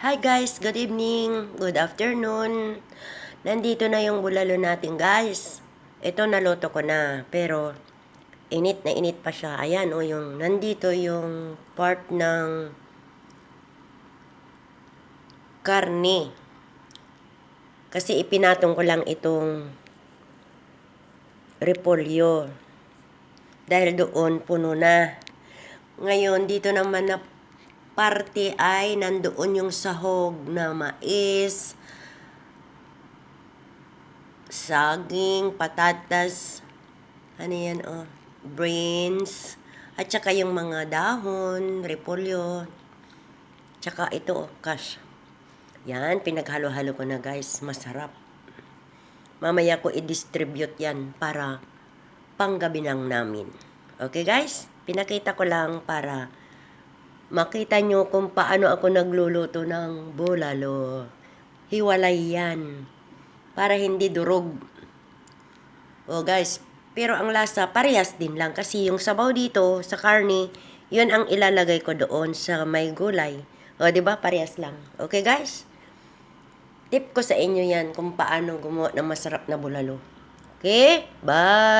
Hi guys, good evening, good afternoon. Nandito na yung bulalo natin guys. Ito naluto ko na, pero init na init pa siya. Ayan o yung nandito yung part ng karne. Kasi ipinatong ko lang itong repolyo. Dahil doon puno na. Ngayon, dito naman na parte ay nandoon yung sahog na mais, saging, patatas, ano yan oh, brains, at saka yung mga dahon, repolyo, tsaka ito oh, cash. Yan, pinaghalo-halo ko na guys, masarap. Mamaya ko i-distribute yan para panggabi ng namin. Okay guys, pinakita ko lang para makita nyo kung paano ako nagluluto ng bulalo. Hiwalay yan. Para hindi durog. O guys, pero ang lasa parehas din lang kasi yung sabaw dito sa karne, yun ang ilalagay ko doon sa may gulay. O, di ba? Parehas lang. Okay, guys? Tip ko sa inyo yan kung paano gumawa ng masarap na bulalo. Okay? Bye!